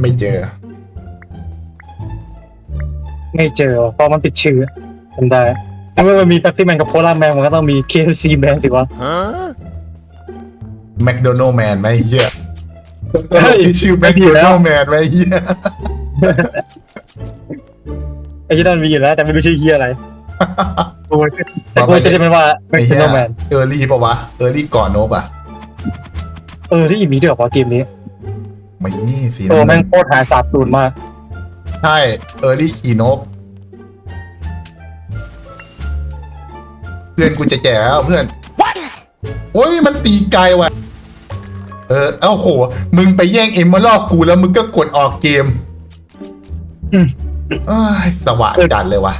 ไม่เจอ ไม่เจอเพราะมันปิดชื่อจำได้ถ้ามันมีแป๊บซี่แมนกับโคลาแมนมันก็ต้องมี KFC แมนสิวะ แมคโดนัลแมนไหมไอ้เฮียเฮ้ยมีชื่อแมไม่คมีโดแล้นัวลแมนไหมไอ้เฮียไอ้ที่นั่นมีอยู่แล้วแต่ไม่รู้ชื่อเฮียอะไรกูแต่กูจะได้ไม่ว่าแมไอ้คเฮียโดนัลแมนเออร์ลี่ปะวะเออร์ลี่ก่อนโนบอะ เออที่อีมีด้วยเหรอวะเกมนี้ ไม่สีโอ้น้ำแม่เงิงนโคตรหาสาบสูญมากใช่เออร์ลี่ขี่นก เพื่อนกูจะแก่แล้วเพื่อนโอ้ยมันตีไกลว่ะ เออ เอ้าโห มึงไปแย่งเอ็มมาลอกกูแล้วมึงก็กดออกเกมอืมเอ้ยสว่างจัดเลยว่ะ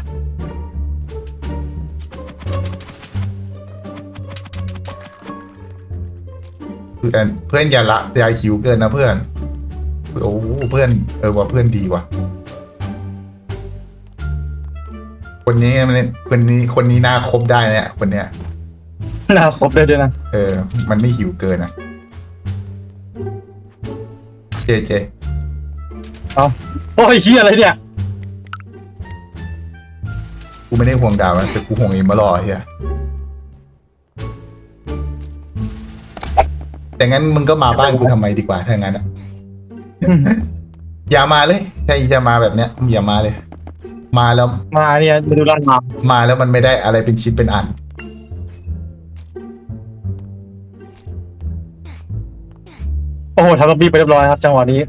เพื่อนเพื่อนอย่าละอย่าหิวเกินนะเพื่อน โอ้โหเพื่อนเออว่าเพื่อนดีว่ะ คนนี้มันคนนี้คนนี้น่าคบได้เนี่ยคนเนี้ยน่าครบเลยด้วยนะ เออ มันไม่หิวเกินนะเจเจเอาโอ้ยเฮียอะไรเนี่ย กูไม่ได้ห่วงดาวนะแต่กูห่วงเอ็มมารอเฮียแต่งั้นมึงก็มาบ้านกูทำไมดีกว่าถ้างั้นอะ อืมอย่ามาเลยถ้าจะมาแบบเนี้ยอย่ามาเลย มาแล้ว มาเนี่ยมาดูร้านมามาแล้วมันไม่ได้อะไรเป็นชิ้นเป็นอัน โอ้โหทำล็อบบี้ไปเรียบร้อยครับ จังหวะนี้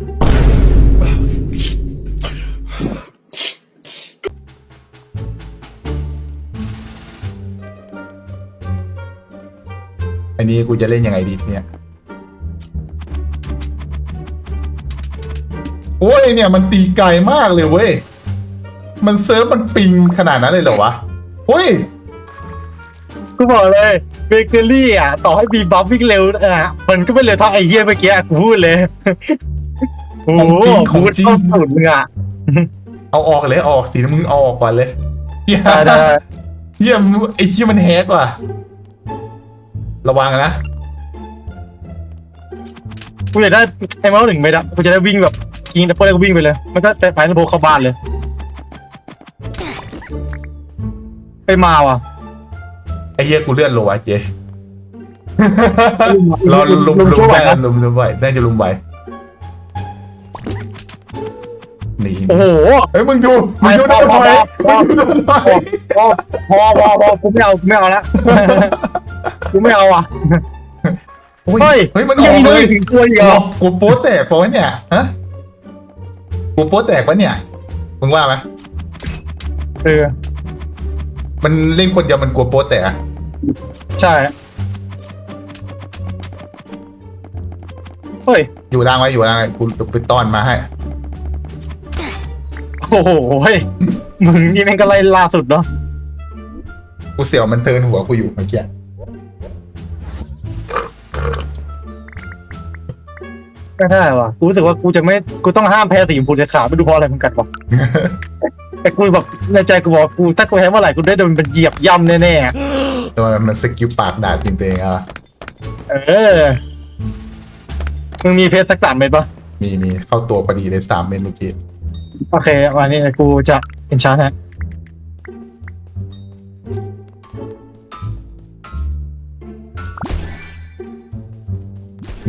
อันนี้กูจะเล่นยังไงดีเนี่ย โอ้ยเนี่ยมันตีไกลมากเลยเว้ย มันเซิร์ฟมันปิงขนาดนั้นเลยเหรอวะเฮ้ยกูบอกเลยเบเกอรี่อะ ต่อให้มีบัฟวิ่งเร็วอะมันก็ไม่เร็วเท่าไอ้เหี้ยเมื่อกี้อะกูพูดเลยโอ้โหของจริงของจริงพูดเข้าสุดมึงอะเอาออกเลยเอาออกสีน้ำมือเอาออกก่อนเลยเฮียได้ได้เฮียมึงไอ้เฮียมันแฮกว่ะ ระวังนะกูอยากได้ไอ้เมาส์หนึ่งเมตรอะกูจะได้วิ่งแบบ ยิงแต่พวกนี้ก็วิ่งไปเลย มันก็แต่ไฟนโบเข้าบ้านเลยไปมาว่ะไอ้เฮียกูเลื่อนโลวะเจรอลุมลุมลุมลุช่มวยได้นะลุมลุมไหวน่าจะลุมไหวนี่โอ้โหเฮ้ยมึงดูมึงดูพได้อไหมพอมึงดูได้ไหมพอพอพอพอกูไม่เอากูไม่เอาละกูไม่เอาอะโอ้ยเฮ้ยเฮ้ยมันอยัองกมีเลเลยยถึงตัวอีกเหรอกูโป๊แตกปะวะเนี่ยฮะ กูโป๊แตกปะเนี่ยมึงว่าไหมเออมันเล่นคนเดียวมันกลัวโป๊แตกอะใช่ เฮ้ย อยู่ล่างไว้อยู่ล่างไว้กูไปต้อนมาให้ โอ้โหเฮ้ยมึงนี่แม่งก็ไล่ล่าสุดเนาะกูเสียวมันเทินหัวกูอยู่เมื่อกี้ ไม่ได้ว่ะกูรู้สึกว่ากูจะไม่กูต้องห้ามแพ้สีชมพูเด็ดขาดไม่รู้เพราะอะไรเหมือนกันว่ะแต่กูแบบในใจกูบอกกูถ้ากูแพ้เมื่อไหร่กูได้โดนเป็นเหยียบย่ำแน่ตัวมันสกิลปากด่าจริงตัวเองอะๆเออมึงมีเพชรสักสามเม็ดปะมีมีเข้าตัวพอดีเลยสามเมตรเมื่อกี้โอเควันนี้กูจะเอ็นชาร์ฮะ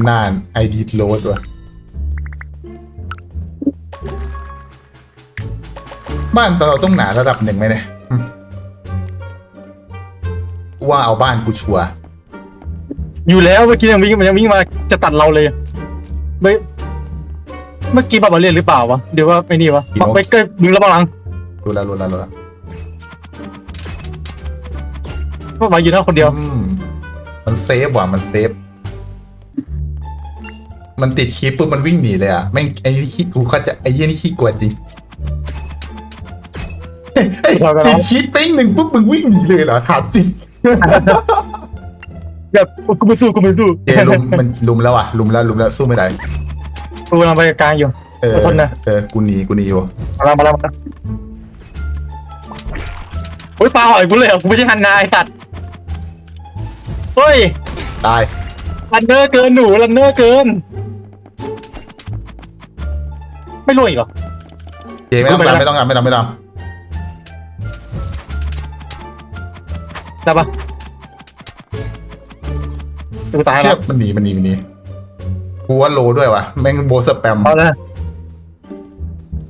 น่านไอดีโลดว่ะบ้านเราต้องหนาระดับหนึ่งไหมเนี่ยอืมว่าเอาบ้านกูชัวร์อยู่แล้วเมื่อกี้ยังวิ่งมันยังวิ่งมาจะตัดเราเลยไม่เมื่อกี้บาบาเรียนหรือเปล่าวะเดี๋ยวว่าไม่นี่วะไปเกิดมึงระวังรู้แล้วรู้แล้วรู้แล้วบาบาอยู่หน้าคนเดียวอืมมันเซฟว่ะมันเซฟ มันติดคลิปปุ๊บมันวิ่งหนีเลยอะแม่งไอ้นี่ขี้กูเขาใจะไอ้เหี้ยนี่ขี้กลัวจริงเรากันติเนาะดคลิปเป้งหนึ่งปุ๊บมึงวิ่งหนีเลยเหรอถามจริงแบบกูไม่สู้กูไม่สู้เจลุมมันลุมแล้วอะลุมแล้วลุมแล้วสู้ไม่ได้กูกำลังไปกลางอยู่ เอออดทนนะ เออกูหนีกูหนีอยู่มาแล้วมาแล้วมาแล้วโอ้ยปลาหอยกูเลยเหรอกูไม่ใช่ฮันนายสัตว์เฮ้ยตาย รันเนอร์เกินหนูรันเนอร์เกิน ไม่ร่วงอีกเหรอ เจไม่ต้องกูไปตามแล้วไม่ต้องตามไม่ต้องไม่ต้องได้ปะกูตายเชี่แล้ยวมันหนีมันหนีมันหนีกูว่าโลด้วยวะแม่งโบสแปมเอาเลย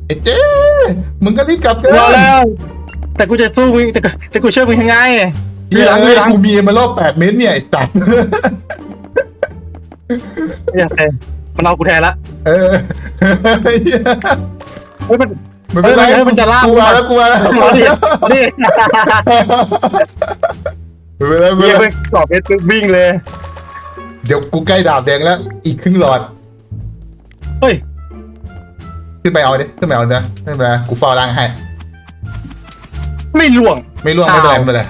ไอ้เจ๊มึงก็รีบกลับเถรออะแล้ว แต่กูจะสู้มึงแต่กูแต่กูเชื่อมึงยังไงเฮียมีเอ้หลัยงกูมีมารอบแปดเมตรเนี่ยไอ้ตัดไม่อยากแทน มันเอากูแทนละเออเหี้ยเฮ้ยมัน ไม่เป็นไรเฮ้ยมันจะลาก กูมาแล้วกูมาแล้วมาดิมาดิไม่เป็นไรไม่เฮียเป็นไรเพิ่งกรอบเพชรวิ่งเลย เดี๋ยวกูใกล้ดาบแดงแล้ว อีกครึ่งหลอด เฮ้ยขึ้นไปเอาดิขึ้นไปเอาเนะไม่เป็นไรกูเฝ้าร่างให้ ไม่ล่วง ไม่ร่วงไม่เป็นไรอ้าว ไม่เป็นไร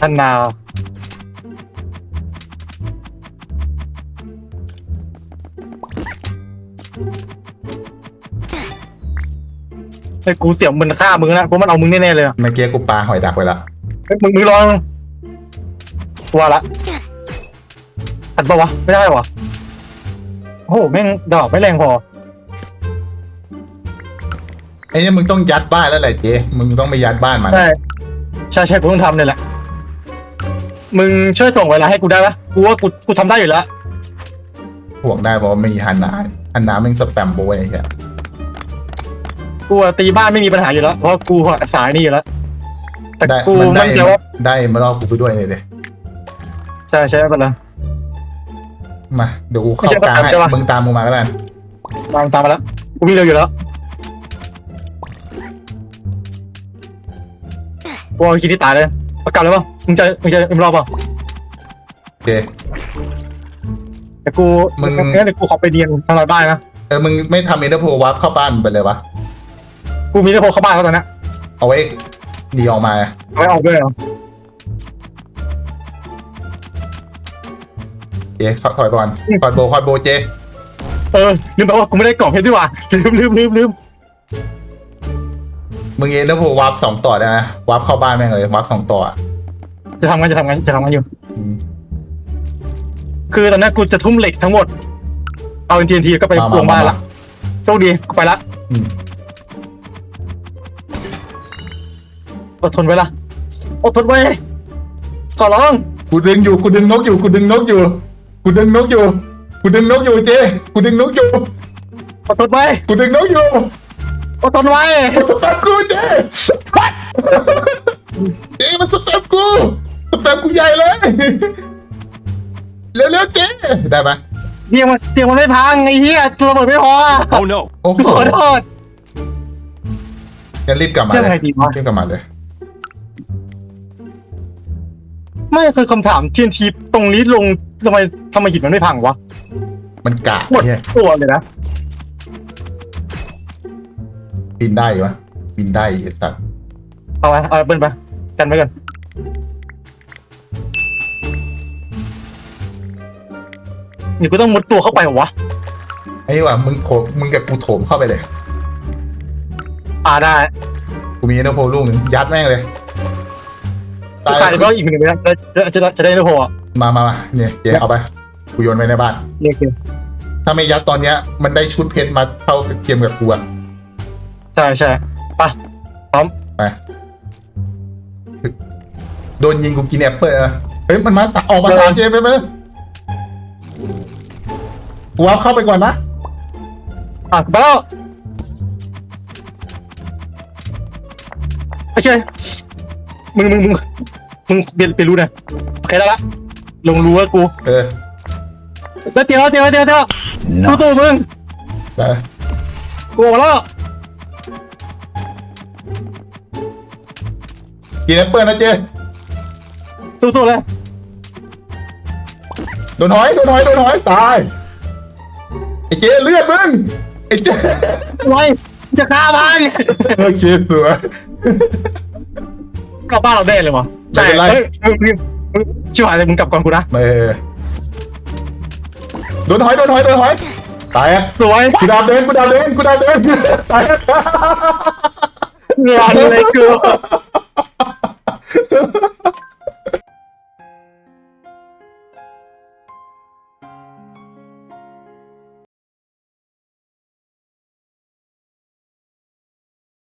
ท่านนาว ไอ้ยกูเสียมันฆ่ามึงนะกูมันเอามึงแน่ๆเลยอะเมื่อกี้กูปาหอยดักไปแล้วเฮ้ยมึงมึงลองกลัวละอัดปะวะไม่ได้วะโอ้โหแม่งดอกไม่แรงพอไอ้เนี่ยมึงต้องยัดบ้านแล้วแหละเจ๊มึงต้องไปยัดบ้านมันใช่ใช่ใช่กูต้องทำเนี่ยแหละ มึงช่วยส่งเวลาให้กูได้ปะกูว่ากูกูทำได้อยู่แล้ว ห่วงได้เพราะว่ามีฮันนาฮันนาแม่งสแปมโบยไอ้เหี้ย กูอะตีบ้านไม่มีปัญหาอยู่แล้วเพราะกูอะสายนี่อยู่แล้ว แต่ได้กูมันได้มั่นใจว่าได้มารอบกูไปด้วยเลยเดยใช่ใช่ไม่เป็นไร มาเดี๋ยวกูเข้าไม่ใช่กลางให้ใช่ปะ มึงตามมึงมาก็ได้ตามตามมาแล้วกูมีเร็วอยู่แล้วกูเอาคิดที่ตายเลยประกาศเลยป่ะมึงจะมึงจะมึงรอป่ะโอเค แต่กูมึง งั้นเดี๋ยวกูขอไปเรียนทางไรบ้านนะเออมึงไม่ทำอินเตอร์โพลวับเข้าบ้านไปเลยวะ กูมีเรื่องพกเข้าบ้านแล้วตอนเนี้ยเอาไว้ดีออกมา เอาไว้ออกด้วยเหรอเจ๊ถอยก่อนคอยโบคอยโบเจเออลืมไปว่ากูไม่ได้กล่องเพชรด้วยว่ะลืมลืมลืมลืมมึงเอินเตอร์โพลวับสองต่อได้ไหมวับเข้าบ้านแม่งเลยวับสองต่ออะจะทำงานจะทำงานจะทำงานอยู่ อืม คือตอนเนี้ยกูจะทุ่มเหล็กทั้งหมด เอาเอ็นทีทีก็ไปมาลงบ้านมาละโชคดีกูไปละ อืม อดทนไว้ละอดทนไว้ขอร้องกูดึงอยู่กูดึงนกอยู่กูดึงนกอยู่กูดึงนกอยู่กูดึงนกอยู่เจกูดึงนกอยู่อดทนไว้กูดึงนกอยู่อดทนไว้สแปมกูเจเจมันสแปมกูสแปมกูใหญ่เลยเร็วๆเจได้ไหมเตียงมันเตียงมันไม่พังไอ้เหี้ยตัวเปิดไม่พอ Oh no! โอ้โหขอโทษงั้นรีบกลับมาเชื่อเลยไงดีวะรีบกลับมาเลย ไม่เคยคำถามทีนทีตรงนี้ลงทำไมทำไมหินมันไม่พังวะมันกะหมดเนี่ยตัวเลยนะบินได้อยู่วะบินได้ไอ้สัตว์เอาไปเอาไปเบิ้ลไปกันไว้กันนี่กูต้องมุดตัวเข้าไปเหรอวะไอ้นี่ว่ะมึงโถมมึงกับกูโถมเข้าไปเลย อ่าได้ กูมีเนโพลูกหนึ่งยัดแม่งเลย ตายตายแล้วก็อีกหนึ่งนะจะจะจะจะได้ไม่พออะมามามาเนี่ยเจ๊เอาไปกูโยนไว้ในบ้านเรียกเรียกถ้าไม่ยัดตอนเนี้ย มันได้ชุดเพชรมาเท่ากับเทียมกับกูอะใช่ใช่ไปพร้อมไปโดนยิงกูกินแอปเปิลอะเฮ้ยมันมาออกมาตามเจ๊ไปไหมกูเอาเข้าไปก่อนนะอะไปแล้วโอเค มึงมึงมึงมึงเปลี่ยนเปลี่ยนรู้นะโอเคได้ละลงรู้ว่ากูเออแล้วเตียวแล้วเตียวแล้วเตียวแล้วสู้ตัวมึงไปกูออกมาแล้วกินแอปเปิลนะเจ๊สู้ตัวเลยโดนหอยโดนหอยโดนหอยตายไอ้เจ๊เลือดมึงไอ้เจ๊ไว้จะฆ่ามันโอเคสวย กลับบ้านเราได้เลยวะไม่เป็นไรเฮ้ยมึงมึงมึงชิบหายเลยมึงกลับก่อนกูนะ เออโดนหอยโดนหอยโดนหอยตายอะสวยกูดาวเดินกูดาวเดินกูดาวเดินตายอะงานเลยกู